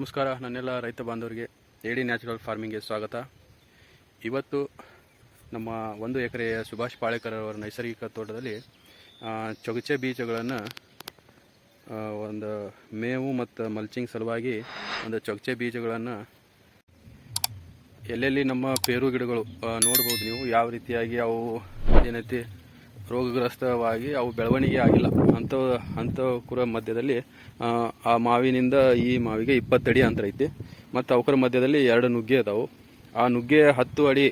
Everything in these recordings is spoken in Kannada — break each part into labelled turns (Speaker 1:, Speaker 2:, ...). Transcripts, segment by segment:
Speaker 1: ನಮಸ್ಕಾರ, ನನ್ನೆಲ್ಲ ರೈತ ಬಾಂಧವರಿಗೆ. ಎಡಿ ನ್ಯಾಚುರಲ್ ಫಾರ್ಮಿಂಗ್ಗೆ ಸ್ವಾಗತ. ಇವತ್ತು ನಮ್ಮ ಒಂದು ಎಕರೆಯ ಸುಭಾಷ್ ಪಾಳೇಕರ್ ಅವರ ನೈಸರ್ಗಿಕ ತೋಟದಲ್ಲಿ ಚೊಗಚೆ ಬೀಜಗಳನ್ನು ಒಂದು ಮೇವು ಮತ್ತು ಮಲ್ಚಿಂಗ್ ಸಲುವಾಗಿ ಒಂದು ಚೊಗಚೆ ಬೀಜಗಳನ್ನು ಎಲ್ಲೆಲ್ಲಿ ನಮ್ಮ ಪೇರು ಗಿಡಗಳು ನೋಡ್ಬೋದು ನೀವು. ಯಾವ ರೀತಿಯಾಗಿ ಅವು ಏನೈತಿ ರೋಗಗ್ರಸ್ತವಾಗಿ ಅವು ಬೆಳವಣಿಗೆ ಆಗಿಲ್ಲ. ಅಂಥ ಅಂಥ ಕುರ ಮಧ್ಯದಲ್ಲಿ ಆ, ಮಾವಿನಿಂದ ಈ ಮಾವಿಗೆ ಇಪ್ಪತ್ತಡಿ ಅಂತರ ಐತಿ. ಮತ್ತು ಅವಕರ ಮಧ್ಯದಲ್ಲಿ ಎರಡು ನುಗ್ಗೆ ಅದಾವು. ಆ ನುಗ್ಗೆ ಹತ್ತು ಅಡಿ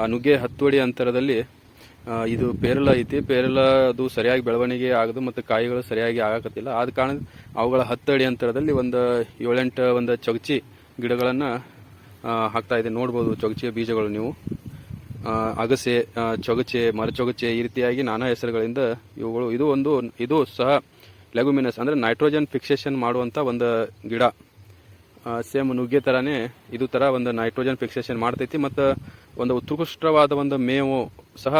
Speaker 1: ಆ ನುಗ್ಗೆ ಹತ್ತು ಅಡಿ ಅಂತರದಲ್ಲಿ ಇದು ಪೇರಲ ಐತಿ. ಪೇರಲ ಅದು ಸರಿಯಾಗಿ ಬೆಳವಣಿಗೆ ಆಗದು ಮತ್ತು ಕಾಯಿಗಳು ಸರಿಯಾಗಿ ಆಗಕತ್ತಿಲ್ಲ. ಆದ ಕಾರಣ ಅವುಗಳ ಹತ್ತು ಅಡಿ ಅಂತರದಲ್ಲಿ ಒಂದು ಏಳೆಂಟು ಒಂದು ಚೊಗಚಿ ಗಿಡಗಳನ್ನು ಹಾಕ್ತಾ ಇದೆ ನೋಡ್ಬೋದು ಚೊಗಚಿಯ ಬೀಜಗಳು ನೀವು. ಅಗಸೆ ಚೊಗಚೆ, ಮರಚೊಗಚೆ ಈ ರೀತಿಯಾಗಿ ನಾನಾ ಹೆಸರುಗಳಿಂದ ಇವುಗಳು. ಇದು ಒಂದು, ಇದು ಸಹ ಲೆಗುಮಿನಸ್ ಅಂದರೆ ನೈಟ್ರೋಜನ್ ಫಿಕ್ಸೇಷನ್ ಮಾಡುವಂಥ ಒಂದು ಗಿಡ. ಸೇಮ್ ನುಗ್ಗೆ ಥರನೇ ಇದು ಥರ ಒಂದು ನೈಟ್ರೋಜನ್ ಫಿಕ್ಸೇಷನ್ ಮಾಡ್ತೈತಿ ಮತ್ತು ಒಂದು ಉತ್ಕೃಷ್ಟವಾದ ಒಂದು ಮೇವು ಸಹ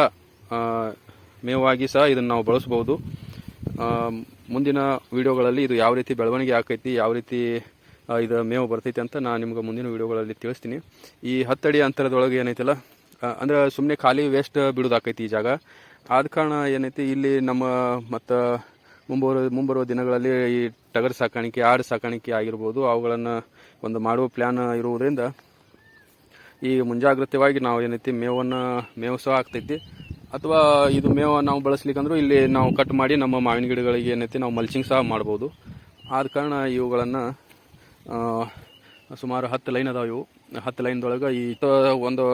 Speaker 1: ಮೇವಾಗಿ ಸಹ ಇದನ್ನು ನಾವು ಬಳಸ್ಬೋದು ಮುಂದಿನ ವಿಡಿಯೋಗಳಲ್ಲಿ ಇದು ಯಾವ ರೀತಿ ಬೆಳವಣಿಗೆ ಆಕೈತಿ, ಯಾವ ರೀತಿ ಇದು ಮೇವು ಬರ್ತೈತಿ ಅಂತ ನಾನು ನಿಮ್ಗೆ ಮುಂದಿನ ವಿಡಿಯೋಗಳಲ್ಲಿ ತಿಳಿಸ್ತೀನಿ. ಈ ಹತ್ತಡಿ ಅಂತರದೊಳಗೆ ಏನೈತಲ್ಲ ಅಂದ್ರೆ ಸುಮ್ಮನೆ ಖಾಲಿ ವೇಸ್ಟ್ ಬಿಡೋದಾಕೈತಿ ಈ ಜಾಗ. ಆದ ಕಾರಣ ಏನೈತಿ, ಇಲ್ಲಿ ನಮ್ಮ ಮತ್ತು ಮುಂಬರುವ ಮುಂಬರುವ ದಿನಗಳಲ್ಲಿ ಈ ಟಗರ್ ಸಾಕಾಣಿಕೆ, ಆಡು ಸಾಕಾಣಿಕೆ ಆಗಿರ್ಬೋದು, ಅವುಗಳನ್ನು ಒಂದು ಮಾಡುವ ಪ್ಲ್ಯಾನ್ ಇರುವುದರಿಂದ ಈ ಮುಂಜಾಗ್ರತೆವಾಗಿ ನಾವು ಏನೈತಿ ಮೇವನ್ನು, ಮೇವು ಸಹ ಆಗ್ತೈತಿ ಅಥವಾ ಇದು ಮೇವು ನಾವು ಬಳಸ್ಲಿಕ್ಕಂದ್ರೂ ಇಲ್ಲಿ ನಾವು ಕಟ್ ಮಾಡಿ ನಮ್ಮ ಮಾವಿನ ಗಿಡಗಳಿಗೆ ಏನೈತಿ ನಾವು ಮಲ್ಚಿಂಗ್ ಸಹ ಮಾಡ್ಬೋದು. ಆದ ಕಾರಣ ಇವುಗಳನ್ನು ಸುಮಾರು ಹತ್ತು ಲೈನ್ ಅದಾವೆ. ಇವು ಹತ್ತು ಲೈನ್ದೊಳಗೆ ಈ, ಒಂದು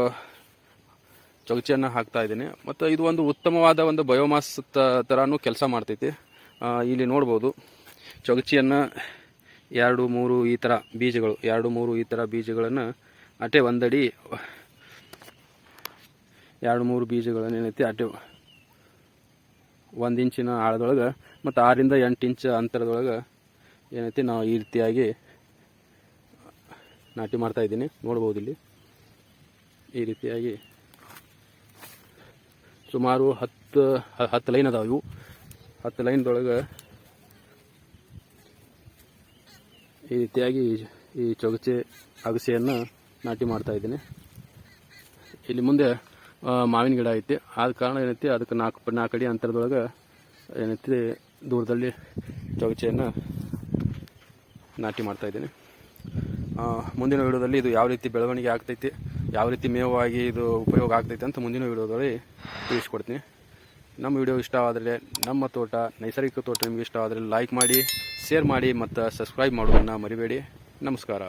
Speaker 1: ಚೌಚಿಯನ್ನು ಹಾಕ್ತಾ ಇದ್ದೀನಿ. ಮತ್ತು ಇದು ಒಂದು ಉತ್ತಮವಾದ ಒಂದು ಬಯೋಮಾಸ್ ಥರನೂ ಕೆಲಸ ಮಾಡ್ತೈತಿ. ಇಲ್ಲಿ ನೋಡ್ಬೋದು. ಚೊಗಚಿಯನ್ನು ಎರಡು, ಮೂರು ಈ ಥರ ಬೀಜಗಳು, ಎರಡು, ಮೂರು ಈ ಥರ ಬೀಜಗಳನ್ನು ಅಟೆ ಒಂದಡಿ, ಎರಡು, ಮೂರು ಬೀಜಗಳನ್ನು ಏನೈತಿ, ಅಟೆ ಒಂದು ಇಂಚಿನ ಆಳದೊಳಗೆ ಮತ್ತು ಆರಿಂದ ಎಂಟು ಇಂಚ್ ಅಂತರದೊಳಗೆ ಏನೈತಿ, ನಾವು ಈ ರೀತಿಯಾಗಿ ನಾಟಿ ಮಾಡ್ತಾ ಇದ್ದೀನಿ. ನೋಡ್ಬೋದು ಇಲ್ಲಿ. ಈ ರೀತಿಯಾಗಿ ಸುಮಾರು ಹತ್ತು ಹತ್ತು ಲೈನ್ ಅದಾವೆ ಇವು. ಹತ್ತು ಲೈನ್ದೊಳಗೆ ಈ ರೀತಿಯಾಗಿ ಈ ಚೊಗಚೆ ಅಗಸೆಯನ್ನು ನಾಟಿ ಮಾಡ್ತಾ ಇದ್ದೀನಿ. ಇಲ್ಲಿ ಮುಂದೆ ಮಾವಿನ ಗಿಡ ಐತಿ. ಆದ ಕಾರಣ ಏನೈತಿ, ಅದಕ್ಕೆ ನಾಲ್ಕು ನಾಲ್ಕು ಅಡಿ ಅಂತರದೊಳಗೆ ಏನೈತಿ, ದೂರದಲ್ಲಿ ಚೊಗಚೆಯನ್ನು ನಾಟಿ ಮಾಡ್ತಾ ಇದ್ದೀನಿ. ಮುಂದಿನ ವಿಡಿಯೋದಲ್ಲಿ ಇದು ಯಾವ ರೀತಿ ಬೆಳವಣಿಗೆ ಆಗ್ತೈತಿ ಯಾವ ರೀತಿ ಮೇವಾಗಿ ಇದು ಉಪಯೋಗ ಆಗ್ತೈತೆ ಅಂತ ಮುಂದಿನ ವಿಡಿಯೋದಲ್ಲಿ ತಿಳಿಸ್ಕೊಡ್ತೀನಿ. ನಮ್ಮ ವಿಡಿಯೋ ಇಷ್ಟವಾದರೆ ನಮ್ಮ ತೋಟ, ನೈಸರ್ಗಿಕ ತೋಟ ನಿಮಗೆ ಇಷ್ಟ ಆದರೆ ಲೈಕ್ ಮಾಡಿ ಶೇರ್ ಮಾಡಿ ಮತ್ತು ಸಬ್ಸ್ಕ್ರೈಬ್ ಮಾಡೋದನ್ನು ಮರಿಬೇಡಿ. ನಮಸ್ಕಾರ.